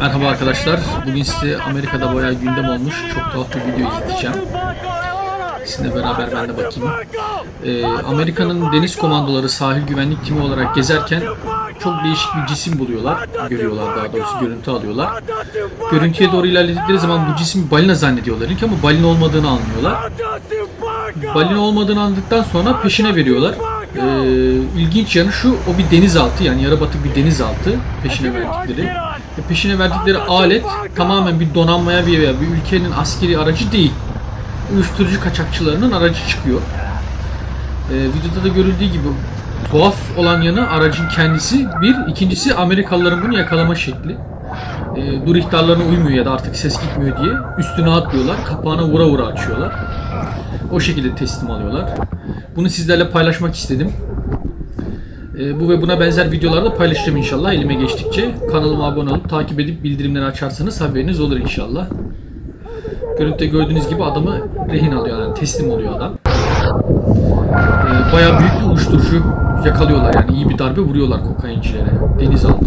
Merhaba arkadaşlar. Bugün size Amerika'da bayağı gündem olmuş çok tuhaf bir video izleteceğim. Sizinle beraber ben de bakayım. Ee, Amerika'nın deniz komandoları sahil güvenlik timi olarak gezerken çok değişik bir cisim buluyorlar. Görüyorlar daha doğrusu görüntü alıyorlar. Görüntüye doğru ilerledikleri zaman bu cismi balina zannediyorlar ilk ama balina olmadığını anlıyorlar. Balina olmadığını anladıktan sonra peşine veriyorlar. Ee, ilginç yanı şu, o bir denizaltı yani yarı batık bir denizaltı peşine verdikleri. Ve peşine verdikleri alet tamamen bir donanmaya veya bir ülkenin askeri aracı değil. Uyuşturucu kaçakçılarının aracı çıkıyor. Ee, videoda da görüldüğü gibi tuhaf olan yanı aracın kendisi bir, ikincisi Amerikalıların bunu yakalama şekli. Ee, dur ihtarlarına uymuyor ya da artık ses gitmiyor diye üstüne atlıyorlar, kapağına vura vura açıyorlar. O şekilde teslim alıyorlar. Bunu sizlerle paylaşmak istedim. Ee, bu ve buna benzer videolarda paylaşacağım inşallah elime geçtikçe. Kanalıma abone olup takip edip bildirimleri açarsanız haberiniz olur inşallah. Görüntüde gördüğünüz gibi adamı rehin alıyor yani teslim oluyor adam. Ee, bayağı büyük bir uyuşturucu yakalıyorlar yani iyi bir darbe vuruyorlar kokaincilere. Denizaltı.